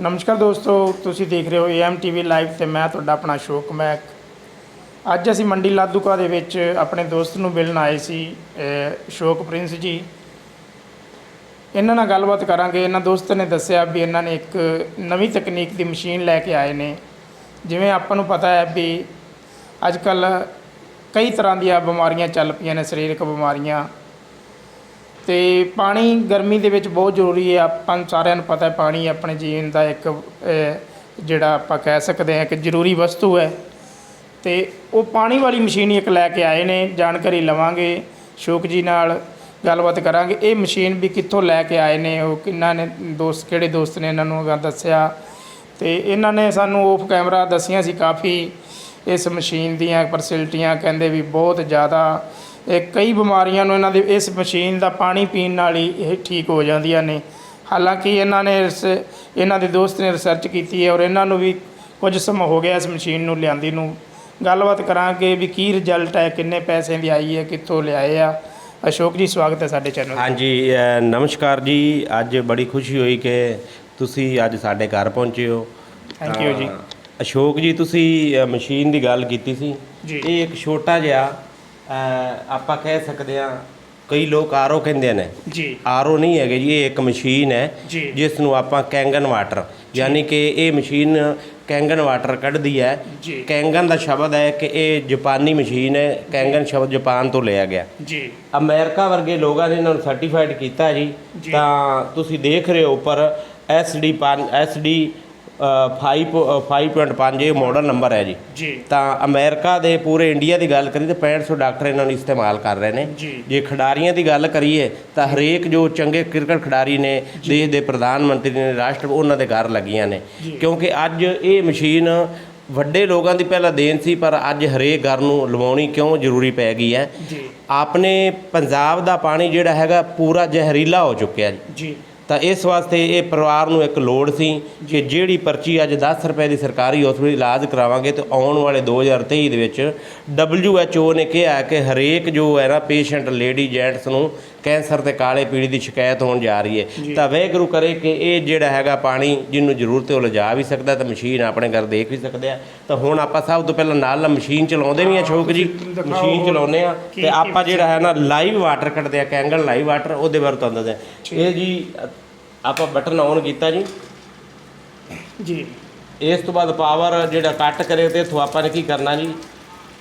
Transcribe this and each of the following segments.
ਨਮਸਕਾਰ ਦੋਸਤੋ, ਤੁਸੀਂ ਦੇਖ ਰਹੇ ਹੋ ਏਐਮ ਟੀਵੀ ਲਾਈਵ ਤੇ ਮੈਂ ਤੁਹਾਡਾ ਆਪਣਾ ਅਸ਼ੋਕ ਮਹਿਕ ਅੱਜ ਅਸੀਂ ਮੰਡੀ ਲਾਦੂਕਾ ਦੇ ਵਿੱਚ ਆਪਣੇ ਦੋਸਤ ਨੂੰ ਮਿਲਣ ਆਏ ਸੀ, ਅਹ, ਅਸ਼ੋਕ ਪ੍ਰਿੰਸ ਜੀ। ਇਹਨਾਂ ਨਾਲ ਗੱਲਬਾਤ ਕਰਾਂਗੇ। ਇਹਨਾਂ ਦੋਸਤ ਨੇ ਦੱਸਿਆ ਵੀ ਇਹਨਾਂ ਨੇ ਇੱਕ ਨਵੀਂ ਤਕਨੀਕ ਦੀ ਮਸ਼ੀਨ ਲੈ ਕੇ ਆਏ ਨੇ। ਜਿਵੇਂ ਆਪਾਂ ਨੂੰ ਪਤਾ ਹੈ ਵੀ ਅੱਜ ਕੱਲ ਕਈ ਤਰ੍ਹਾਂ ਦੀਆਂ ਬਿਮਾਰੀਆਂ ਚੱਲ ਪਈਆਂ ਨੇ, ਸਰੀਰਕ ਬਿਮਾਰੀਆਂ। ਅਤੇ ਪਾਣੀ ਗਰਮੀ ਦੇ ਵਿੱਚ ਬਹੁਤ ਜ਼ਰੂਰੀ ਹੈ। ਆਪਾਂ ਨੂੰ ਸਾਰਿਆਂ ਨੂੰ ਪਤਾ ਪਾਣੀ ਆਪਣੇ ਜੀਵਨ ਦਾ ਇੱਕ ਜਿਹੜਾ ਆਪਾਂ ਕਹਿ ਸਕਦੇ ਹਾਂ ਕਿ ਜ਼ਰੂਰੀ ਵਸਤੂ ਹੈ। ਅਤੇ ਉਹ ਪਾਣੀ ਵਾਲੀ ਮਸ਼ੀਨ ਇੱਕ ਲੈ ਕੇ ਆਏ ਨੇ, ਜਾਣਕਾਰੀ ਲਵਾਂਗੇ, ਸ਼ੋਕ ਜੀ ਨਾਲ ਗੱਲਬਾਤ ਕਰਾਂਗੇ। ਇਹ ਮਸ਼ੀਨ ਵੀ ਕਿੱਥੋਂ ਲੈ ਕੇ ਆਏ ਨੇ, ਉਹ ਕਿੰਨਾ ਨੇ ਦੋਸਤ, ਕਿਹੜੇ ਦੋਸਤ ਨੇ ਇਹਨਾਂ ਨੂੰ ਅਗਾਂਹ ਦੱਸਿਆ। ਤੇ ਇਹਨਾਂ ਨੇ ਸਾਨੂੰ ਆਫ ਕੈਮਰਾ ਦੱਸੀਆਂ ਸੀ ਕਾਫੀ ਇਸ ਮਸ਼ੀਨ ਦੀਆਂ ਫੈਸਿਲਿਟੀਆਂ ਕਹਿੰਦੇ ਵੀ ਬਹੁਤ ਜ਼ਿਆਦਾ ਇਹ ਕਈ ਬਿਮਾਰੀਆਂ ਨੂੰ ਇਹਨਾਂ ਦੇ ਇਸ ਮਸ਼ੀਨ ਦਾ ਪਾਣੀ ਪੀਣ ਨਾਲ ਹੀ ਇਹ ਠੀਕ ਹੋ ਜਾਂਦੀਆਂ ਨੇ। ਹਾਲਾਂਕਿ ਇਹਨਾਂ ਨੇ ਇਸ ਇਹਨਾਂ ਦੇ ਦੋਸਤ ਨੇ ਰਿਸਰਚ ਕੀਤੀ ਹੈ ਔਰ ਇਹਨਾਂ ਨੂੰ ਵੀ ਕੁਝ ਸਮਾਂ ਹੋ ਗਿਆ ਇਸ ਮਸ਼ੀਨ ਨੂੰ ਲਿਆਂਦੀ ਨੂੰ। ਗੱਲਬਾਤ ਕਰਾਂਗੇ ਵੀ ਕੀ ਰਿਜ਼ਲਟ ਹੈ ਕਿੰਨੇ ਪੈਸੇ ਦੀ ਆਈ ਹੈ ਕਿੱਥੋਂ ਲਿਆਏ ਆ। ਅਸ਼ੋਕ ਜੀ ਸਵਾਗਤ ਹੈ ਸਾਡੇ ਚੈਨਲ ਹਾਂਜੀ ਨਮਸਕਾਰ ਜੀ। ਅੱਜ ਬੜੀ ਖੁਸ਼ੀ ਹੋਈ ਕਿ ਤੁਸੀਂ ਅੱਜ ਸਾਡੇ ਘਰ ਪਹੁੰਚੇ ਹੋ। Thank you ਜੀ। ਅਸ਼ੋਕ ਜੀ ਤੁਸੀਂ ਮਸ਼ੀਨ ਦੀ ਗੱਲ ਕੀਤੀ ਸੀ। ਇਹ ਇੱਕ ਛੋਟਾ ਜਿਹਾ ਆਪਾਂ ਕਹਿ ਸਕਦੇ ਹਾਂ ਕਈ ਲੋਕ ਆਰਓ ਕਹਿੰਦੇ ਨੇ। ਜੀ। ਆਰਓ ਨਹੀਂ ਹੈਗੇ ਜੀ ਇਹ ਇੱਕ ਮਸ਼ੀਨ ਹੈ। ਜਿਸ ਨੂੰ ਆਪਾਂ ਕੈਂਗਨ ਵਾਟਰ ਯਾਨੀ ਕਿ ਇਹ ਮਸ਼ੀਨ ਕੈਂਗਨ ਵਾਟਰ ਕੱਢਦੀ ਹੈ। ਕੈਂਗਨ ਦਾ ਸ਼ਬਦ ਹੈ ਕਿ ਇਹ ਜਾਪਾਨੀ ਮਸ਼ੀਨ ਹੈ ਕੈਂਗਨ ਸ਼ਬਦ ਜਾਪਾਨ ਤੋਂ ਲਿਆ ਗਿਆ। ਜੀ। ਅਮਰੀਕਾ ਵਰਗੇ ਲੋਕਾਂ ਨੇ ਇਹਨਾਂ ਨੂੰ ਸਰਟੀਫਾਈਡ ਕੀਤਾ ਜੀ। ਤਾਂ ਤੁਸੀਂ ਦੇਖ ਰਹੇ ਹੋ ਉੱਪਰ ਐਸਡੀ 5 ਐਸਡੀ 5 5.5 ਇਹ ਮਾਡਲ ਨੰਬਰ ਹੈ ਜੀ। ਜੀ। ਤਾਂ ਅਮਰੀਕਾ ਦੇ ਪੂਰੇ ਇੰਡੀਆ ਦੀ ਗੱਲ ਕਰੀ ਤੇ 6500 ਡਾਕਟਰ ਇਹਨਾਂ ਨੂੰ ਇਸਤੇਮਾਲ ਕਰ ਰਹੇ ਨੇ। ਜੀ। ਖਿਡਾਰੀਆਂ ਦੀ ਗੱਲ ਕਰੀਏ ਤਾਂ ਹਰੇਕ ਜੋ ਚੰਗੇ ਕ੍ਰਿਕਟ ਖਿਡਾਰੀ ਨੇ ਦੇਸ਼ ਦੇ ਪ੍ਰਧਾਨ ਮੰਤਰੀ ਨੇ ਰਾਸ਼ਟਰ ਉਹਨਾਂ ਦੇ ਘਰ ਲੱਗੀਆਂ ਨੇ। ਕਿਉਂਕਿ ਅੱਜ ਇਹ ਮਸ਼ੀਨ ਵੱਡੇ ਲੋਕਾਂ ਦੀ ਪਹਿਲਾਂ ਦੇਣ ਸੀ ਪਰ ਅੱਜ ਹਰੇਕ ਘਰ ਨੂੰ ਲਵਾਉਣੀ ਕਿਉਂ ਜ਼ਰੂਰੀ ਪੈ ਗਈ ਹੈ? ਜੀ। ਆਪਣੇ ਪੰਜਾਬ ਦਾ ਪਾਣੀ ਜਿਹੜਾ ਹੈਗਾ ਪੂਰਾ ਜ਼ਹਿਰੀਲਾ ਹੋ ਚੁੱਕਿਆ ਜੀ। ਜੀ। ਤਾਂ ਇਸ ਵਾਸਤੇ ਇਹ ਪਰਿਵਾਰ ਨੂੰ ਇੱਕ ਲੋੜ ਸੀ ਕਿ ਜਿਹੜੀ ਪਰਚੀ ਅੱਜ 10 ਰੁਪਏ ਦੀ ਸਰਕਾਰੀ ਹਸਪਤਾਲ ਇਲਾਜ ਕਰਾਵਾਂਗੇ ਤੇ ਆਉਣ ਵਾਲੇ 2023 ਦੇ ਵਿੱਚ WHO ਨੇ ਕਿਹਾ ਕਿ ਹਰੇਕ ਜੋ ਹੈ ਨਾ ਪੇਸ਼ੈਂਟ ਲੇਡੀ ਜੈਂਟਸ ਨੂੰ ਕੈਂਸਰ ਤੇ ਕਾਲੇ ਪੀੜੀ ਦੀ ਸ਼ਿਕਾਇਤ ਹੋਣ ਜਾ ਰਹੀ ਹੈ। ਤਾਂ ਵਾਹਿਗੁਰੂ ਕਰੇ ਕਿ ਇਹ ਜਿਹੜਾ ਹੈਗਾ ਪਾਣੀ ਜਿਹਨੂੰ ਜ਼ਰੂਰਤ ਹੈ ਉਹ ਲਿਜਾ ਵੀ ਸਕਦਾ ਤੇ ਮਸ਼ੀਨ ਆਪਣੇ ਘਰ ਦੇਖ ਵੀ ਸਕਦੇ ਆ। ਤਾਂ ਹੁਣ ਆਪਾਂ ਸਭ ਤੋਂ ਪਹਿਲਾਂ ਨਾਲ ਨਾਲ ਮਸ਼ੀਨ ਚਲਾਉਂਦੇ ਵੀ ਆ ਸ਼ੌਕ ਜੀ। ਮਸ਼ੀਨ ਚਲਾਉਂਦੇ ਆ ਤੇ ਆਪਾਂ ਜਿਹੜਾ ਹੈ ਨਾ ਲਾਈਵ ਵਾਟਰ ਕੱਢਦੇ ਆ ਕੈਂਗਲ ਲਾਈਵ ਵਾਟਰ ਉਹਦੇ ਬਾਰੇ ਤੁਹਾਨੂੰ ਦੱਸਦੇ ਇਹ ਜੀ ਆਪਾਂ ਬਟਨ ਆਨ ਕੀਤਾ ਜੀ। ਜੀ। ਇਸ ਤੋਂ ਬਾਅਦ ਪਾਵਰ ਜਿਹੜਾ ਕੱਟ ਕਰੇ ਤੇ ਇੱਥੋਂ ਆਪਾਂ ਨੇ ਕੀ ਕਰਨਾ ਜੀ?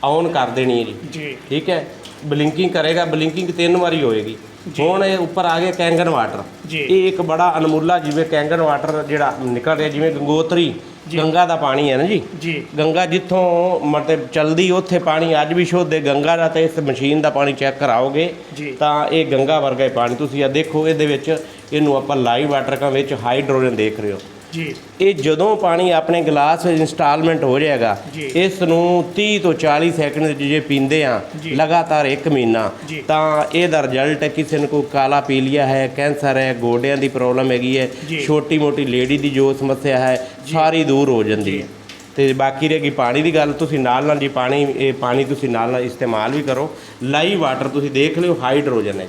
ਆਨ ਕਰ ਦੇਣੀ ਹੈ ਜੀ। ਜੀ। ਠੀਕ ਹੈ? ਬਲਿੰਕਿੰਗ ਕਰੇਗਾ ਬਲਿੰਕਿੰਗ ਤਿੰਨ ਵਾਰੀ ਹੋਏਗੀ। ਹੁਣ ਇਹ ਉੱਪਰ ਆ ਗਿਆ ਕੈਂਗਨ ਵਾਟਰ ਜੀ। ਇਹ ਇੱਕ ਬੜਾ ਅਨਮੁੱਲਾ ਜਿਵੇਂ ਕੈਂਗਨ ਵਾਟਰ ਜਿਹੜਾ ਨਿਕਲ ਰਿਹਾ ਜਿਵੇਂ ਗੰਗੋਤਰੀ ਗੰਗਾ ਦਾ ਪਾਣੀ ਹੈ ਨਾ ਜੀ? ਜੀ। ਗੰਗਾ ਜਿੱਥੋਂ ਮਤਲਬ ਚਲਦੀ ਉੱਥੇ ਪਾਣੀ ਅੱਜ ਵੀ ਸ਼ੁੱਧ ਹੈ ਗੰਗਾ ਦਾ ਤੇ ਇਸ ਮਸ਼ੀਨ ਦਾ ਪਾਣੀ ਚੈੱਕ ਕਰਾਓਗੇ। ਤਾਂ ਇਹ ਗੰਗਾ ਵਰਗਾ ਹੀ ਪਾਣੀ ਤੁਸੀਂ ਆ ਦੇਖੋ ਇਹਦੇ ਵਿੱਚ ਇਹਨੂੰ ਆਪਾਂ ਲਾਈਵ ਵਾਟਰ ਕਾ ਵਿੱਚ ਹਾਈਡਰੋਜਨ ਦੇਖ ਰਹੇ ਹੋ। ਜੀ ਇਹ ਜਦੋਂ ਪਾਣੀ ਆਪਣੇ ਗਲਾਸ ਵਿੱਚ ਇੰਸਟਾਲਮੈਂਟ ਹੋ ਜਾਏਗਾ। ਇਸ ਨੂੰ 30 ਤੋਂ 40 ਸੈਕਿੰਡ ਜੇ ਪੀਂਦੇ ਆ। ਲਗਾਤਾਰ 1 ਮਹੀਨਾ। ਤਾਂ ਇਹਦਾ ਰਿਜ਼ਲਟ ਕਿਸੇ ਨੂੰ ਕੋਈ ਕਾਲਾ ਪੀਲੀਆ ਹੈ ਕੈਂਸਰ ਹੈ ਗੋਡਿਆਂ ਦੀ ਪ੍ਰੋਬਲਮ ਹੈਗੀ ਹੈ। ਛੋਟੀ ਮੋਟੀ ਲੇਡੀ ਦੀ ਜੋ ਸਮੱਸਿਆ ਹੈ ਸਾਰੀ ਦੂਰ ਹੋ ਜਾਂਦੀ ਹੈ ਤੇ ਬਾਕੀ ਰਹੇਗੀ ਪਾਣੀ ਦੀ ਗੱਲ ਤੁਸੀਂ ਨਾਲ ਨਾਲ ਜੀ ਪਾਣੀ ਇਹ ਪਾਣੀ ਤੁਸੀਂ ਨਾਲ ਨਾਲ ਇਸਤੇਮਾਲ ਵੀ ਕਰੋ ਲਾਈਵ ਵਾਟਰ ਤੁਸੀਂ ਦੇਖ ਲਿਓ ਹਾਈਡਰੋਜਨ ਹੈ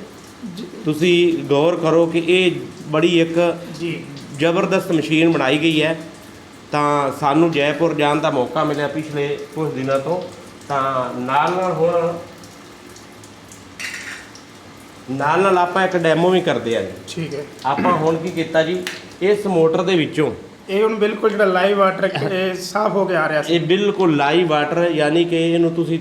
ਤੁਸੀਂ ਗੌਰ ਕਰੋ ਕਿ ਇਹ ਬੜੀ ਇੱਕ ਜੀ ਜ਼ਬਰਦਸਤ ਮਸ਼ੀਨ ਬਣਾਈ ਗਈ ਹੈ। ਤਾਂ ਸਾਨੂੰ ਜੈਪੁਰ ਜਾਣ ਦਾ ਮੌਕਾ ਮਿਲਿਆ ਪਿਛਲੇ ਕੁਝ ਦਿਨਾਂ ਤੋਂ। ਤਾਂ ਨਾਲ ਨਾਲ ਹੁਣ ਨਾਲ ਨਾਲ ਆਪਾਂ ਇੱਕ ਡੈਮੋ ਵੀ ਕਰਦੇ ਆ ਜੀ। ਠੀਕ ਹੈ। ਆਪਾਂ ਹੁਣ ਕੀ ਕੀਤਾ ਜੀ? ਇਸ ਮੋਟਰ ਦੇ ਵਿੱਚੋਂ ਇਹ ਹੁਣ ਬਿਲਕੁਲ ਜਿਹੜਾ ਲਾਈਵ ਵਾਟਰ ਸਾਫ਼ ਹੋ ਕੇ ਆ ਰਿਹਾ ਸੀ। ਇਹ ਬਿਲਕੁਲ ਲਾਈਵ ਵਾਟਰ ਯਾਨੀ ਕਿ ਇਹਨੂੰ ਤੁਸੀਂ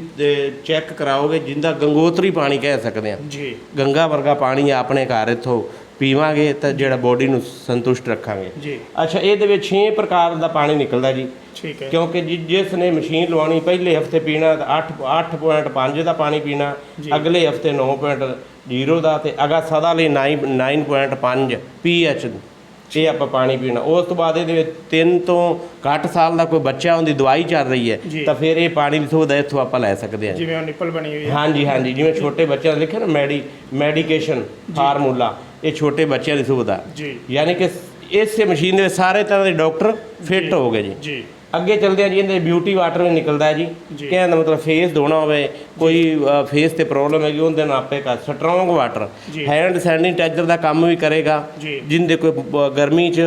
ਚੈੱਕ ਕਰਾਓਗੇ ਜਿੰਦਾ ਗੰਗੋਤਰੀ ਪਾਣੀ ਕਹਿ ਸਕਦੇ ਆ ਜੀ। ਗੰਗਾ ਵਰਗਾ ਪਾਣੀ ਆਪਣੇ ਘਰ ਇੱਥੋਂ। ਪੀਵਾਂਗੇ ਤਾਂ ਜਿਹੜਾ ਬੋਡੀ ਨੂੰ ਸੰਤੁਸ਼ਟ ਰੱਖਾਂਗੇ। ਜੀ। ਅੱਛਾ ਇਹਦੇ ਵਿੱਚ 6 ਪ੍ਰਕਾਰ ਦਾ ਪਾਣੀ ਨਿਕਲਦਾ ਜੀ। ਠੀਕ ਹੈ। ਕਿਉਂਕਿ ਜਿਸ ਨੇ ਮਸ਼ੀਨ ਲਵਾਉਣੀ ਪਹਿਲੇ ਹਫ਼ਤੇ ਪੀਣਾ ਤਾਂ 8 8.5 ਦਾ ਪਾਣੀ ਪੀਣਾ। ਅਗਲੇ ਹਫ਼ਤੇ 9.0 ਦਾ ਤੇ ਅਗਾ ਸਦਾ ਲਈ 9 9.5 ਪੀਐਚ ਇਹ ਆਪਾਂ ਪਾਣੀ ਪੀਣਾ। ਉਸ ਤੋਂ ਬਾਅਦ ਇਹਦੇ ਵਿੱਚ 3 ਤੋਂ ਘੱਟ ਸਾਲ ਦਾ ਕੋਈ ਬੱਚਾ ਉਹਦੀ ਦਵਾਈ ਚੱਲ ਰਹੀ। ਹੈ ਤਾਂ ਫਿਰ ਇਹ ਪਾਣੀ ਦੀ ਸੁਵਿਧਾ ਇੱਥੋਂ ਆਪਾਂ ਲੈ ਸਕਦੇ ਹਾਂ ਜਿਵੇਂ ਉਹ ਨਿੱਪਲ ਬਣੀ ਹੋਈ ਹੈ। ਹਾਂਜੀ ਹਾਂਜੀ। ਜਿਵੇਂ ਛੋਟੇ ਬੱਚਿਆਂ ਦਾ ਲਿਖਿਆ ਨਾ ਮੈਡੀ ਮੈਡੀਕੇਸ਼ਨ ਫਾਰਮੂਲਾ। ਇਹ ਛੋਟੇ ਬੱਚਿਆਂ ਦੀ ਸੁਵਿਧਾ। ਜੀ। ਯਾਨੀ ਕਿ ਇਸੇ ਮਸ਼ੀਨ ਦੇ ਸਾਰੇ ਤਰ੍ਹਾਂ ਦੇ ਡਾਕਟਰ ਫਿੱਟ ਹੋ ਗਏ ਜੀ। ਜੀ। ਅੱਗੇ ਚੱਲਦੇ ਆ ਜੀ ਇਹਦੇ ਬਿਊਟੀ ਵਾਟਰ ਵੀ ਨਿਕਲਦਾ ਹੈ ਜੀ। ਕਹਿਣ ਦਾ ਮਤਲਬ ਫੇਸ ਧੋਣਾ ਹੋਵੇ ਕੋਈ ਫੇਸ ਤੇ ਪ੍ਰੋਬਲਮ ਹੈਗੀ ਉਹਦੇ ਨਾਲ ਆਪੇ ਕਰ ਸਟਰੋਂਗ ਵਾਟਰ। ਹੈਂਡ ਸੈਨੀਟਾਈਜ਼ਰ ਦਾ ਕੰਮ ਵੀ ਕਰੇਗਾ। ਜਿੰਦੇ ਕੋਈ ਗਰਮੀ ਚ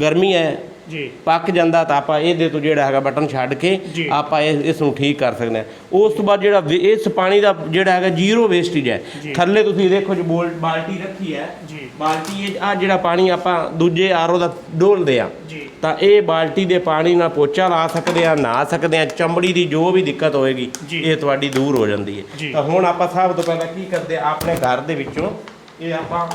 ਗਰਮੀ ਹੈ ਜੀ। ਪੱਕ ਜਾਂਦਾ ਤਾਂ ਆਪਾਂ ਇਹਦੇ ਤੋਂ ਜਿਹੜਾ ਹੈਗਾ ਬਟਨ ਛੱਡ ਕੇ। ਆਪਾਂ ਇਸ ਇਸ ਨੂੰ ਠੀਕ ਕਰ ਸਕਦੇ ਹਾਂ। ਉਸ ਤੋਂ ਬਾਅਦ ਜਿਹੜਾ ਇਸ ਪਾਣੀ ਦਾ ਜਿਹੜਾ ਹੈਗਾ ਜ਼ੀਰੋ ਵੇਸਟੇਜ ਹੈ। ਥੱਲੇ ਤੁਸੀਂ ਦੇਖੋ ਜੀ ਬੋਲ ਬਾਲਟੀ ਰੱਖੀ ਹੈ। ਜੀ। ਬਾਲਟੀ ਇਹ ਆ ਜਿਹੜਾ ਪਾਣੀ ਆਪਾਂ ਦੂਜੇ ਆਰੋ ਦਾ ਡੋਲਦੇ ਆ ਤਾਂ ਇਹ ਬਾਲਟੀ ਦੇ ਪਾਣੀ ਨਾਲ ਪੋਚਾ ਲਾ ਸਕਦੇ ਆ ਨਹਾ ਸਕਦੇ ਆ ਚਮੜੀ ਦੀ ਜੋ ਵੀ ਦਿੱਕਤ ਹੋਏਗੀ। ਇਹ ਤੁਹਾਡੀ ਦੂਰ ਹੋ ਜਾਂਦੀ। ਹੈ। ਤਾਂ ਹੁਣ ਆਪਾਂ ਸਭ ਤੋਂ ਪਹਿਲਾਂ ਕੀ ਕਰਦੇ ਆ ਆਪਣੇ ਘਰ ਦੇ ਵਿੱਚੋਂ ਇਹ ਆਪਾਂ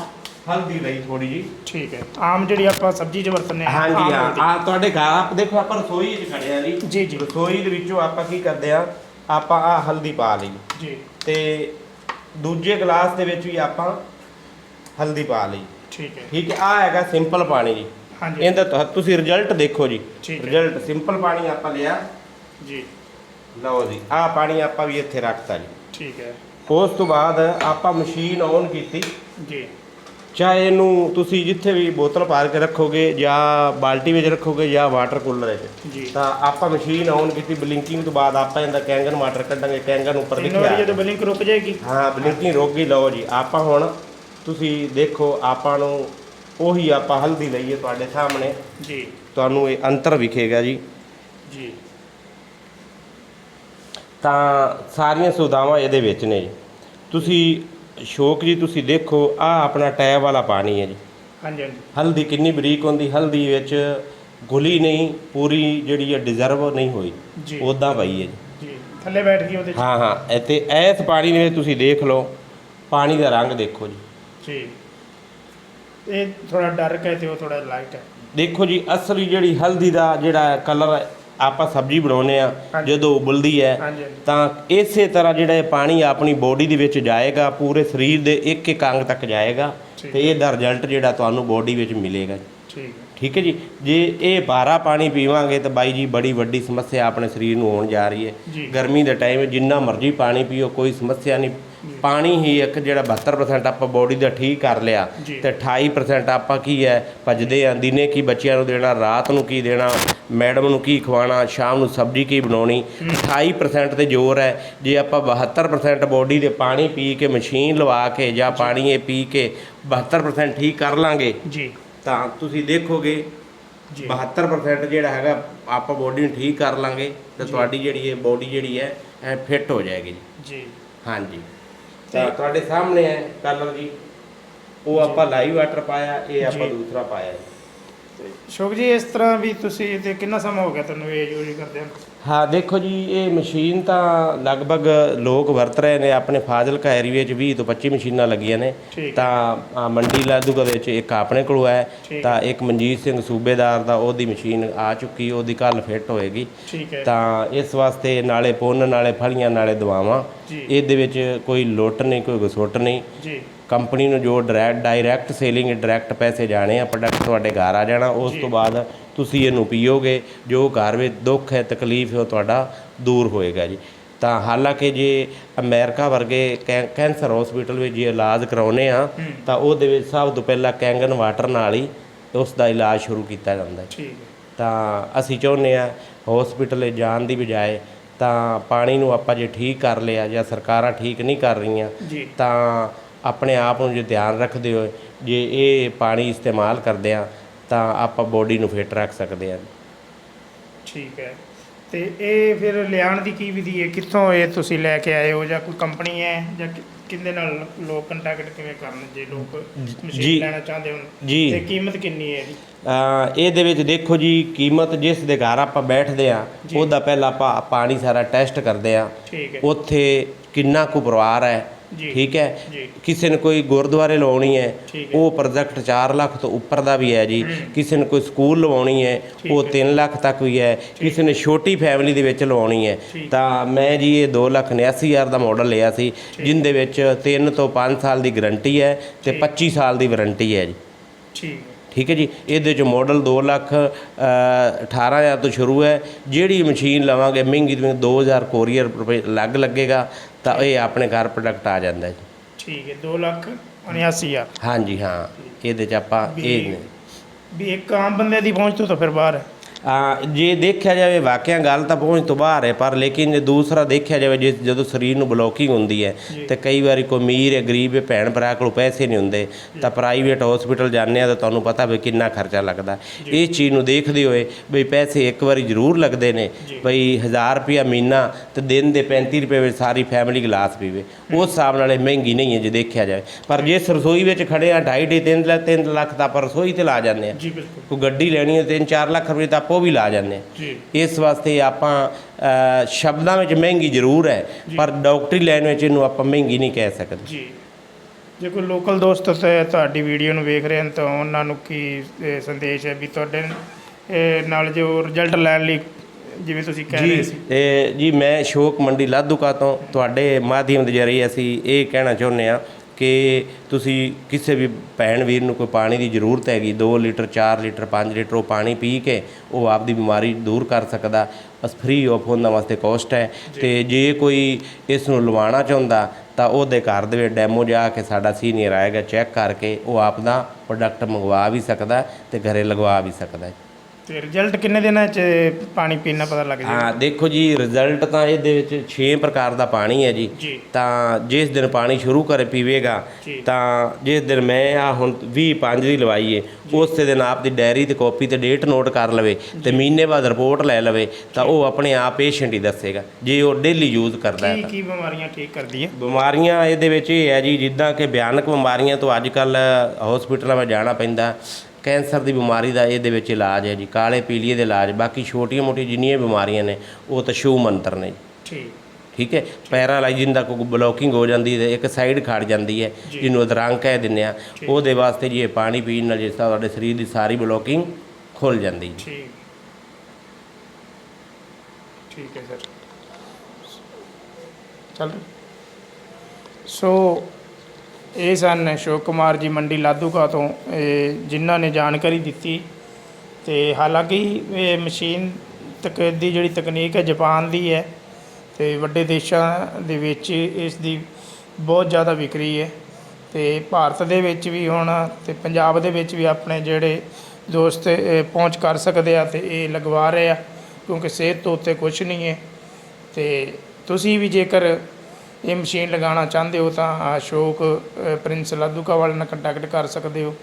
ਹਲਦੀ ਲਈ ਥੋੜੀ ਜੀ ਠੀਕ ਹੈ। ਆਮ ਜਿਹੜੀ ਆਪਾਂ ਸਬਜ਼ੀ 'ਚ ਵਰਤਨੇ ਹਾਂਜੀ ਹਾਂ। ਆ ਤੁਹਾਡੇ ਘਰ ਆਪ ਦੇਖੋ ਆਪਾਂ ਰਸੋਈ 'ਚ ਖੜੇ ਆ ਜੀ। ਜੀ, ਜੀ। ਰਸੋਈ ਦੇ ਵਿੱਚੋਂ ਆਪਾਂ ਕੀ ਕਰਦੇ ਆ ਆਪਾਂ ਆ ਹਲਦੀ ਪਾ ਲਈ। ਜੀ। ਤੇ ਦੂਜੇ ਗਲਾਸ ਦੇ ਵਿੱਚ ਵੀ ਆਪਾਂ ਹਲਦੀ ਪਾ ਲਈ। ਠੀਕ ਹੈ। ਠੀਕ ਹੈ ਆ ਹੈਗਾ ਸਿੰਪਲ ਪਾਣੀ ਜੀ। ਹਾਂਜੀ। ਇਹਦਾ ਤੁਸੀਂ ਰਿਜ਼ਲਟ ਦੇਖੋ ਜੀ। ਰਿਜ਼ਲਟ ਸਿੰਪਲ ਪਾਣੀ ਆਪਾਂ ਲਿਆ। ਜੀ। ਲਓ ਜੀ ਆਹ ਪਾਣੀ ਆਪਾਂ ਵੀ ਇੱਥੇ ਰੱਖਤਾ ਜੀ। ਠੀਕ ਹੈ। ਉਸ ਤੋਂ ਬਾਅਦ ਆਪਾਂ ਮਸ਼ੀਨ ਔਨ ਕੀਤੀ। ਜੀ। ਚਾਹੇ ਇਹਨੂੰ ਤੁਸੀਂ ਜਿੱਥੇ ਵੀ ਬੋਤਲ ਭਰ ਕੇ ਰੱਖੋਗੇ ਜਾਂ ਬਾਲਟੀ ਵਿੱਚ ਰੱਖੋਗੇ ਜਾਂ ਵਾਟਰ ਕੂਲਰ ਵਿੱਚ ਤਾਂ ਆਪਾਂ ਮਸ਼ੀਨ ਔਨ ਕੀਤੀ ਬਲਿੰਕਿੰਗ ਤੋਂ ਬਾਅਦ ਆਪਾਂ ਇਹਦਾ ਕੈਂਗਨ ਵਾਟਰ ਕੱਢਾਂਗੇ ਕੈਂਗਨ ਉੱਪਰ ਲਿਖਿਆ। ਜਦੋਂ ਬਲਿੰਕ ਰੁਕ ਜਾਏਗੀ। ਹਾਂ ਬਲਿੰਕਿੰਗ ਰੁਕ ਗਈ ਲਓ ਜੀ ਆਪਾਂ ਹੁਣ ਤੁਸੀਂ ਦੇਖੋ ਆਪਾਂ ਨੂੰ ਉਹੀ ਆਪਾਂ ਹਲਦੀ ਲਈਏ ਤੁਹਾਡੇ ਸਾਹਮਣੇ। ਜੀ। ਤੁਹਾਨੂੰ ਇਹ ਅੰਤਰ ਵਿਖੇਗਾ ਜੀ। ਜੀ। ਤਾਂ ਸਾਰੀਆਂ ਸੁਵਿਧਾਵਾਂ ਇਹਦੇ ਵਿੱਚ ਨੇ ਜੀ। ਤੁਸੀਂ ਸ਼ੋਕ ਜੀ ਤੁਸੀਂ ਦੇਖੋ ਆ ਆਪਣਾ ਟੈਬ ਵਾਲਾ ਪਾਣੀ ਹੈ ਜੀ। ਹਾਂਜੀ ਹਾਂਜੀ। ਹਲਦੀ ਕਿੰਨੀ ਬਰੀਕ ਹੁੰਦੀ ਹਲਦੀ ਵਿੱਚ ਗੁਲੀ ਨਹੀਂ ਪੂਰੀ ਜਿਹੜੀ ਹੈ ਡਿਜ਼ਰਵ ਨਹੀਂ ਹੋਈ। ਜੀ। ਉਦਾਂ ਪਈ ਹੈ ਜੀ। ਜੀ ਥੱਲੇ ਬੈਠ ਗਈ ਉਹਦੇ 'ਚ। ਹਾਂ ਹਾਂ ਇੱਥੇ ਇਸ ਪਾਣੀ ਦੇ ਵਿੱਚ ਤੁਸੀਂ ਦੇਖ ਲਓ ਪਾਣੀ ਦਾ ਰੰਗ ਦੇਖੋ ਜੀ। ਜੀ। ਇਹ ਥੋੜਾ ਡਾਰਕ ਹੈ ਤੇ ਉਹ ਥੋੜਾ ਲਾਈਟ ਹੈ। ਦੇਖੋ ਜੀ ਅਸਲੀ ਜਿਹੜੀ ਹਲਦੀ ਦਾ ਜਿਹੜਾ ਕਲਰ ਆਪਾਂ ਸਬਜ਼ੀ ਬਣਾਉਨੇ ਆ। ਜਦੋਂ ਉਬਲਦੀ ਹੈ ਤਾਂ ਇਸੇ ਤਰ੍ਹਾਂ ਜਿਹੜਾ ਇਹ ਪਾਣੀ ਆਪਣੀ ਬੋਡੀ ਦੇ ਵਿੱਚ ਜਾਏਗਾ ਪੂਰੇ ਸਰੀਰ ਦੇ ਇੱਕ ਇੱਕ ਅੰਗ ਤੱਕ ਜਾਏਗਾ। ਤੇ ਇਹਦਾ ਰਿਜ਼ਲਟ ਜਿਹੜਾ ਤੁਹਾਨੂੰ ਬੋਡੀ ਵਿੱਚ ਮਿਲੇਗਾ ਠੀਕ ਠੀਕ ਹੈ ਜੀ ਜੇ ਇਹ ਬਾਰਾ ਪਾਣੀ ਪੀਵਾਂਗੇ ਤਾਂ ਬਾਈ ਜੀ ਬੜੀ ਵੱਡੀ ਸਮੱਸਿਆ ਆਪਣੇ ਸਰੀਰ ਨੂੰ ਹੋਣ ਜਾ ਰਹੀ। ਹੈ ਗਰਮੀ ਦੇ ਟਾਈਮ ਜਿੰਨਾ ਮਰਜ਼ੀ ਪਾਣੀ ਪੀਓ ਕੋਈ ਸਮੱਸਿਆ ਨਹੀਂ ਪਾਣੀ ਹੀ ਇੱਕ ਜਿਹੜਾ 72% ਆਪਾਂ ਬੋਡੀ ਦਾ ਠੀਕ ਕਰ ਲਿਆ। ਤੇ 28% ਆਪਾਂ ਕੀ ਹੈ ਭੱਜਦੇ ਆਂ ਦਿਨੇ ਕੀ ਬੱਚਿਆਂ ਨੂੰ ਦੇਣਾ ਰਾਤ ਨੂੰ ਕੀ ਦੇਣਾ ਮੈਡਮ ਨੂੰ ਕੀ ਖਵਾਉਣਾ ਸ਼ਾਮ ਨੂੰ ਸਬਜ਼ੀ ਕੀ ਬਣਾਉਣੀ 28% ਤੇ ਜ਼ੋਰ ਹੈ। ਜੇ ਆਪਾਂ 72% ਬੋਡੀ ਦੇ ਪਾਣੀ ਪੀ ਕੇ ਮਸ਼ੀਨ ਲਵਾ ਕੇ ਜਾਂ ਪਾਣੀ ਇਹ ਪੀ ਕੇ 72% ਠੀਕ ਕਰ ਲਾਂਗੇ ਜੀ। ਤਾਂ ਤੁਸੀਂ ਦੇਖੋਗੇ ਜੀ। 72% ਜਿਹੜਾ ਹੈਗਾ ਆਪਾਂ ਬੋਡੀ ਨੂੰ ਠੀਕ ਕਰ ਲਾਂਗੇ ਤੇ ਤੁਹਾਡੀ ਜਿਹੜੀ ਇਹ ਬੋਡੀ ਜਿਹੜੀ ਹੈ ਐ ਫਿੱਟ ਹੋ ਜਾਏਗੀ ਜੀ। ਜੀ। ਹਾਂਜੀ। ਤਾਂ ਤੁਹਾਡੇ ਸਾਹਮਣੇ ਹੈ ਕਲਰ ਜੀ। ਉਹ ਆਪਾਂ ਲਾਈਵ ਵਾਟਰ ਪਾਇਆ ਇਹ ਆਪਾਂ। ਦੂਸਰਾ ਪਾਇਆ ਸ਼ੋਕ ਜੀ ਇਸ ਤਰ੍ਹਾਂ ਵੀ ਤੁਸੀਂ ਤੇ ਕਿੰਨਾ ਸਮਾਂ ਹੋ ਗਿਆ ਤੁਹਾਨੂੰ ਇਹ ਯੂਜ਼ ਕਰਦੇ ਹੋ ਹਾਂ ਦੇਖੋ ਜੀ ਇਹ ਮਸ਼ੀਨ ਤਾਂ ਲਗਭਗ ਲੋਕ ਵਰਤ ਰਹੇ ਨੇ ਆਪਣੇ ਫਾਜ਼ਿਲਕਾ ਏਰੀਏ 'ਚ 20 ਤੋਂ 25 ਮਸ਼ੀਨਾਂ ਲੱਗੀਆਂ ਨੇ। ਤਾਂ ਆਹ ਮੰਡੀ ਲਾਧੂਕਾ ਵਿੱਚ ਇੱਕ ਆਪਣੇ ਕੋਲ ਹੈ। ਤਾਂ ਇੱਕ ਮਨਜੀਤ ਸਿੰਘ ਸੂਬੇਦਾਰ ਦਾ ਉਹਦੀ ਮਸ਼ੀਨ ਆ ਚੁੱਕੀ ਉਹਦੀ ਕੱਲ ਫਿੱਟ ਹੋਏਗੀ। ਠੀਕ ਹੈ। ਤਾਂ ਇਸ ਵਾਸਤੇ ਨਾਲੇ ਪੁੰਨ ਨਾਲੇ ਫਲੀਆਂ ਨਾਲੇ ਦਵਾਵਾਂ। ਇਹਦੇ ਵਿੱਚ ਕੋਈ ਲੁੱਟ ਨਹੀਂ ਕੋਈ ਗਸੁੱਟ ਨਹੀਂ। ਜੀ। ਕੰਪਨੀ ਨੂੰ ਜੋ ਡਾਇਰੈਕਟ ਡਾਇਰੈਕਟ ਸੇਲਿੰਗ ਡਾਇਰੈਕਟ ਪੈਸੇ ਜਾਣੇ ਆ ਪ੍ਰੋਡਕਟ ਤੁਹਾਡੇ ਘਰ ਆ ਜਾਣਾ ਉਸ। ਤੋਂ ਬਾਅਦ ਤੁਸੀਂ ਇਹਨੂੰ ਪੀਓਗੇ ਜੋ ਘਰ ਵਿੱਚ ਦੁੱਖ ਹੈ ਤਕਲੀਫ ਹੈ ਉਹ ਤੁਹਾਡਾ ਦੂਰ ਹੋਏਗਾ ਜੀ ਤਾਂ ਹਾਲਾਂਕਿ ਜੇ ਅਮਰੀਕਾ ਵਰਗੇ ਕੈਂਸਰ ਹਸਪੀਟਲ ਵਿੱਚ ਜੇ ਇਲਾਜ ਕਰਾਉਨੇ ਆ। ਤਾਂ ਉਹਦੇ ਵਿੱਚ ਸਭ ਤੋਂ ਪਹਿਲਾਂ ਕੈਂਗਨ ਵਾਟਰ ਨਾਲ ਹੀ ਉਸ ਦਾ ਇਲਾਜ ਸ਼ੁਰੂ ਕੀਤਾ ਜਾਂਦਾ ਹੈ ਠੀਕ ਤਾਂ ਅਸੀਂ ਚਾਹੁੰਦੇ ਆ ਹਸਪੀਟਲ ਜਾਣ ਦੀ ਬਜਾਏ ਤਾਂ ਪਾਣੀ ਨੂੰ ਆਪਾਂ ਜੇ ਠੀਕ ਕਰ ਲਿਆ ਜਾਂ ਸਰਕਾਰਾਂ ਠੀਕ ਨਹੀਂ ਕਰ ਰਹੀਆਂ ਤਾਂ ਆਪਣੇ ਆਪ ਨੂੰ ਜੇ ਧਿਆਨ ਰੱਖਦੇ ਹੋਏ ਜੇ ਇਹ ਪਾਣੀ ਇਸਤੇਮਾਲ ਕਰਦੇ ਆ ਤਾਂ ਆਪਾਂ ਬੋਡੀ ਨੂੰ ਫਿੱਟ ਰੱਖ ਸਕਦੇ ਆ ਠੀਕ ਹੈ ਤੇ ਇਹ ਫਿਰ ਲਿਆਉਣ ਦੀ ਕੀ ਵਿਧੀ ਹੈ ਕਿੱਥੋਂ ਇਹ ਤੁਸੀਂ ਲੈ ਕੇ ਆਏ ਹੋ ਜਾਂ ਕੋਈ ਕੰਪਨੀ ਹੈ ਜਾਂ ਕਿ- ਕਿਹਦੇ ਨਾਲ ਲੋਕ ਕੰਟੈਕਟ ਕਿਵੇਂ ਕਰਨ ਜੇ ਲੋਕ। ਮਸ਼ੀਨ ਲੈਣਾ ਚਾਹੁੰਦੇ ਜੀ। ਤੇ ਕੀਮਤ ਕਿੰਨੀ ਹੈ ਇਹਦੀ ਇਹਦੇ ਵਿੱਚ ਦੇਖੋ ਜੀ ਕੀਮਤ ਜਿਸ ਦੇ ਘਰ ਆਪਾਂ ਬੈਠਦੇ ਆ। ਉਹਦਾ ਪਹਿਲਾਂ ਆਪਾਂ ਪਾਣੀ ਸਾਰਾ ਟੈਸਟ ਕਰਦੇ ਆ ਹੈ ਉੱਥੇ ਕਿੰਨਾ ਕੁ ਪਰਿਵਾਰ ਹੈ। ਠੀਕ ਹੈ? ਕਿਸੇ ਨੇ ਕੋਈ ਗੁਰਦੁਆਰੇ ਲਵਾਉਣੀ ਹੈ। ਉਹ ਪ੍ਰੋਜੈਕਟ 4 ਲੱਖ ਤੋਂ ਉੱਪਰ ਦਾ ਵੀ ਹੈ ਜੀ। ਕਿਸੇ ਨੇ ਕੋਈ ਸਕੂਲ ਲਵਾਉਣੀ ਹੈ ਉਹ ਹੈ। 3 ਲੱਖ ਤੱਕ ਵੀ ਹੈ। ਕਿਸੇ ਨੇ ਛੋਟੀ ਫੈਮਿਲੀ ਦੇ ਵਿੱਚ ਲਵਾਉਣੀ ਹੈ। ਤਾਂ ਮੈਂ ਜੀ ਇਹ 2 ਲੱਖ 89 ਹਜ਼ਾਰ ਦਾ ਮਾਡਲ ਲਿਆ ਸੀ ਜਿੰਦੇ ਵਿੱਚ 3 ਤੋਂ 5 ਸਾਲ ਦੀ ਗਾਰੰਟੀ ਹੈ ਤੇ ਠੀਕ। 25 ਸਾਲ ਦੀ ਵਾਰੰਟੀ ਹੈ ਜੀ। ਠੀਕ। ਹੈ ਠੀਕ ਹੈ ਜੀ? ਇਹਦੇ ਚ ਮਾਡਲ 2 ਲੱਖ ਅ, 18000 ਤੋਂ ਸ਼ੁਰੂ ਹੈ। ਜਿਹੜੀ ਮਸ਼ੀਨ ਲਵਾਂਗੇ ਮਹਿੰਗੀ ਤੋਂ 2000 ਕੋਰੀਅਰ ਰੁਪਏ ਲੱਗ ਲੱਗੇਗਾ। ਤਾਂ ਇਹ ਆਪਣੇ ਘਰ ਪ੍ਰੋਡਕਟ ਆ ਜਾਂਦਾ ਜੀ। ਠੀਕ ਹੈ 2 ਲੱਖ 79000 ਹਾਂਜੀ ਹਾਂ। ਇਹਦੇ ਚ ਆਪਾਂ ਇਹ ਵੀ- ਇੱਕ ਆਮ ਬੰਦੇ ਦੀ ਪਹੁੰਚ ਤੋਂ ਤਾਂ ਫਿਰ ਬਾਹਰ ਹੈ। ਜੇ ਦੇਖਿਆ ਜਾਵੇ ਵਾਕਿਆ ਗੱਲ ਤਾਂ ਪਹੁੰਚ ਤੋਂ ਬਾਹਰ ਹੈ ਪਰ ਲੇਕਿਨ ਜੇ ਦੂਸਰਾ ਦੇਖਿਆ ਜਾਵੇ ਜੇ ਜਦੋਂ ਸਰੀਰ ਨੂੰ ਬਲੋਕਿੰਗ ਹੁੰਦੀ ਹੈ ਤੇ ਕਈ ਵਾਰੀ ਕੋਈ ਅਮੀਰ ਹੈ ਗਰੀਬ ਹੈ ਭੈਣ ਭਰਾ ਕੋਲ ਪੈਸੇ ਨਹੀਂ ਹੁੰਦੇ ਤਾਂ ਪ੍ਰਾਈਵੇਟ ਹਸਪੀਟਲ ਜਾਂਦੇ ਆ ਤਾਂ ਤੁਹਾਨੂੰ ਪਤਾ ਵੀ ਕਿੰਨਾ ਖਰਚਾ ਲੱਗਦਾ ਇਸ ਚੀਜ਼ ਨੂੰ ਦੇਖਦੇ ਹੋਏ ਬਈ ਪੈਸੇ ਇੱਕ ਵਾਰੀ ਜ਼ਰੂਰ ਲੱਗਦੇ ਨੇ ਬਈ 1000 ਰੁਪਿਆ ਮਹੀਨਾ ਤੇ ਦਿਨ ਦੇ 35 ਰੁਪਏ ਵਿੱਚ ਸਾਰੀ ਫੈਮਿਲੀ ਗਲਾਸ ਪੀਵੇ। ਉਸ ਹਿਸਾਬ ਨਾਲ ਇਹ ਮਹਿੰਗੀ ਨਹੀਂ ਹੈ ਜੇ ਦੇਖਿਆ ਜਾਵੇ। ਪਰ ਜੇ। ਰਸੋਈ ਵਿੱਚ ਖੜੇ ਆ 2.5 3 ਲੱਖ 3 ਲੱਖ ਤਾਂ ਆਪਾਂ ਰਸੋਈ ਤੇ ਲਾ ਜਾਂਦੇ ਆ ਜੀ ਬਿਲਕੁਲ। ਕੋਈ ਗੱਡੀ ਲੈਣੀ ਹੈ 3-4 ਲੱਖ ਰੁਪਏ ਤਾਂ ਆਪਾਂ ਉਹ ਵੀ ਲਾ ਜਾਂਦੇ ਆ ਇਸ ਵਾਸਤੇ ਆਪਾਂ ਸ਼ਬਦਾਂ ਵਿੱਚ ਮਹਿੰਗੀ ਜ਼ਰੂਰ ਹੈ ਪਰ ਡਾਕਟਰੀ ਲਾਈਨ ਵਿੱਚ ਇਹਨੂੰ ਆਪਾਂ ਮਹਿੰਗੀ ਨਹੀਂ ਕਹਿ ਸਕਦੇ। ਜੀ। ਜੇ ਕੋਈ ਲੋਕਲ ਦੋਸਤ ਤੁਹਾਡੀ ਵੀਡੀਓ ਨੂੰ ਵੇਖ ਰਹੇ ਹਨ ਤਾਂ ਉਹਨਾਂ ਨੂੰ ਕੀ ਸੰਦੇਸ਼ ਹੈ ਵੀ ਤੁਹਾਡੇ ਨਾਲ ਜੋ ਰਿਜ਼ਲਟ ਲੈਣ ਲਈ ਜਿਵੇਂ ਤੁਸੀਂ ਕਹਿ ਰਹੇ ਜੀ ਸੀ ਜੀ ਮੈਂ ਸ਼ੋਕ ਮੰਡੀ ਲਾਧੂਕਾ ਤੋਂ ਤੁਹਾਡੇ ਮਾਧਿਅਮ ਦੇ ਜ਼ਰੀਏ ਅਸੀਂ ਇਹ ਕਹਿਣਾ ਚਾਹੁੰਦੇ ਆ ਕਿ ਤੁਸੀਂ ਕਿਸੇ ਵੀ ਭੈਣ ਵੀਰ ਨੂੰ ਕੋਈ ਪਾਣੀ ਦੀ ਜ਼ਰੂਰਤ ਹੈਗੀ 2 ਲੀਟਰ 4 ਲੀਟਰ 5 ਲੀਟਰ ਉਹ ਪਾਣੀ ਪੀ ਕੇ ਉਹ ਆਪਦੀ ਬਿਮਾਰੀ ਦੂਰ ਕਰ ਸਕਦਾ ਬਸ ਫ੍ਰੀ ਆਫ ਉਹਨਾਂ ਵਾਸਤੇ ਕੋਸਟ ਹੈ। ਤੇ ਜੇ ਕੋਈ ਇਸ ਨੂੰ ਲਵਾਉਣਾ ਚਾਹੁੰਦਾ ਤਾਂ ਉਹਦੇ ਘਰ ਦੇ ਵਿੱਚ ਡੈਮੋ ਜਾ ਕੇ ਸਾਡਾ ਸੀਨੀਅਰ ਆਏਗਾ ਚੈੱਕ ਕਰਕੇ ਉਹ ਆਪਦਾ ਪ੍ਰੋਡਕਟ ਮੰਗਵਾ ਵੀ ਸਕਦਾ ਤੇ ਘਰੇ ਲਗਵਾ ਵੀ ਸਕਦਾ ਤੇ ਰਿਜ਼ਲਟ ਕਿੰਨੇ ਦਿਨਾਂ ਚ ਪਾਣੀ ਪੀਣਾ ਪਤਾ ਲੱਗ ਜਾਏ ਹਾਂ ਦੇਖੋ ਜੀ ਰਿਜ਼ਲਟ ਤਾਂ ਇਹਦੇ ਵਿੱਚ 6 ਪ੍ਰਕਾਰ ਦਾ ਪਾਣੀ ਹੈ ਜੀ। ਜੀ। ਤਾਂ ਜਿਸ ਦਿਨ ਪਾਣੀ ਸ਼ੁਰੂ ਕਰੇ ਪੀਵੇਗਾ ਜੀ। ਤਾਂ ਜਿਸ ਦਿਨ ਮੈਂ ਆ ਹੁਣ 20 5 ਦੀ ਲਵਾਈ ਏ ਉਸੇ ਦਿਨ ਆਪ ਦੀ ਡਾਇਰੀ ਤੇ ਕਾਪੀ ਤੇ ਡੇਟ ਨੋਟ ਕਰ ਲਵੇ ਤੇ ਮਹੀਨੇ ਬਾਅਦ ਰਿਪੋਰਟ ਲੈ ਲਵੇ ਤਾਂ ਉਹ ਆਪਣੇ ਆਪ ਪੇਸ਼ੈਂਟ ਹੀ ਦੱਸੇਗਾ ਜੇ ਉਹ ਡੇਲੀ ਯੂਜ਼ ਕਰਦਾ ਹੈ ਕੀ ਤਾਂ ਕੀ ਬਿਮਾਰੀਆਂ ਠੀਕ ਕਰਦੀ ਹੈ? ਬਿਮਾਰੀਆਂ ਇਹਦੇ ਵਿੱਚ ਇਹ ਹੈ ਜੀ ਜਿੱਦਾਂ ਕਿ ਭਿਆਨਕ ਬਿਮਾਰੀਆਂ ਤੋਂ ਅੱਜ ਕੱਲ ਹਸਪੀਟਲਾਂ ਵਿੱਚ ਜਾਣਾ ਪੈਂਦਾ ਕੈਂਸਰ ਦੀ ਬਿਮਾਰੀ ਦਾ ਇਹਦੇ ਵਿੱਚ ਇਲਾਜ ਹੈ ਜੀ ਕਾਲੇ ਪੀਲੀਏ ਦੇ ਇਲਾਜ ਬਾਕੀ ਛੋਟੀਆਂ ਮੋਟੀਆਂ ਜਿੰਨੀਆਂ ਬਿਮਾਰੀਆਂ ਨੇ ਉਹ ਤਾਂ ਸ਼ੂ ਮੰਤਰ ਨੇ ਜੀ। ਠੀਕ। ਠੀਕ ਹੈ? ਪੈਰਾਲਾਈਜ਼ਿੰਗ ਦਾ ਕੋਈ ਬਲੋਕਿੰਗ ਹੋ ਜਾਂਦੀ ਹੈ ਇੱਕ ਸਾਈਡ ਖੜ ਜਾਂਦੀ ਹੈ ਜਿਹਨੂੰ ਅਧਰੰਗ ਕਹਿ ਦਿੰਦੇ ਆ ਉਹਦੇ ਵਾਸਤੇ ਜੀ ਇਹ ਪਾਣੀ ਪੀਣ ਨਾਲ ਜਿਸ ਤਰ੍ਹਾਂ ਤੁਹਾਡੇ ਸਰੀਰ ਦੀ ਸਾਰੀ ਬਲੋਕਿੰਗ ਖੁੱਲ ਜਾਂਦੀ ਜੀ ਠੀਕ। ਠੀਕ ਹੈ ਸਰ। ਚੱਲ। ਸੋ ਇਹ ਸਨ ਅਸ਼ੋਕ ਕੁਮਾਰ ਜੀ ਮੰਡੀ ਲਾਧੂਕਾ ਤੋਂ, ਇਹ ਜਿਨ੍ਹਾਂ ਨੇ ਜਾਣਕਾਰੀ ਦਿੱਤੀ। ਤੇ ਹਾਲਾਂਕਿ ਇਹ ਮਸ਼ੀਨ ਤਕ ਦੀ ਜਿਹੜੀ ਤਕਨੀਕ ਹੈ ਜਾਪਾਨ ਦੀ ਹੈ ਤੇ ਵੱਡੇ ਦੇਸ਼ਾਂ ਦੇ ਵਿੱਚ ਇਸ ਦੀ ਬਹੁਤ ਜ਼ਿਆਦਾ ਵਿਕਰੀ ਹੈ। ਤੇ ਭਾਰਤ ਦੇ ਵਿੱਚ ਵੀ ਹੁਣ ਤੇ ਪੰਜਾਬ ਦੇ ਵਿੱਚ ਵੀ ਆਪਣੇ ਜਿਹੜੇ ਦੋਸਤ ਪਹੁੰਚ ਕਰ ਸਕਦੇ ਆ ਤੇ ਇਹ ਲਗਵਾ ਰਹੇ ਆ, ਕਿਉਂਕਿ ਸਿਹਤ ਤੋਂ ਉੱਤੇ ਕੁਝ ਨਹੀਂ ਹੈ। ਤੇ ਤੁਸੀਂ ਵੀ ਜੇਕਰ ਇਹ ਮਸ਼ੀਨ ਲਗਾਉਣਾ ਚਾਹੁੰਦੇ ਹੋ ਤਾਂ ਅਸ਼ੋਕ ਪ੍ਰਿੰਸ ਲਾਧੂਕਾ ਵਾਲੇ ਨਾਲ ਕੰਟੈਕਟ ਕਰ ਸਕਦੇ ਹੋ।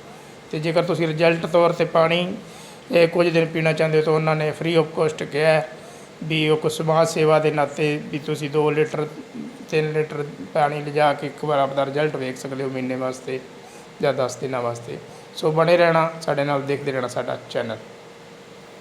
ਤੇ ਜੇਕਰ ਤੁਸੀਂ ਰਿਜ਼ਲਟ ਤੌਰ ਤੇ ਪਾਣੀ, ਇਹ ਕੁਝ ਦਿਨ ਪੀਣਾ ਚਾਹੁੰਦੇ ਹੋ ਤਾਂ ਉਹਨਾਂ ਨੇ ਫ੍ਰੀ ਆਫ ਕੋਸਟ ਕਿਹਾ ਵੀ ਉਹ ਕੁਝ ਸਮਾਜ ਸੇਵਾ ਦੇ ਨਾਤੇ ਵੀ ਤੁਸੀਂ 2 ਲੀਟਰ 3 ਲੀਟਰ ਪਾਣੀ ਲਿਜਾ ਕੇ ਇੱਕ ਵਾਰ ਆਪਦਾ ਰਿਜ਼ਲਟ ਵੇਖ ਸਕਦੇ ਹੋ ਮਹੀਨੇ ਵਾਸਤੇ ਜਾਂ 10 ਦਿਨਾਂ ਵਾਸਤੇ। ਸੋ ਬਣੇ ਰਹਿਣਾ, ਸਾਡੇ ਨਾਲ ਦੇਖਦੇ ਰਹਿਣਾ ਸਾਡਾ ਚੈਨਲ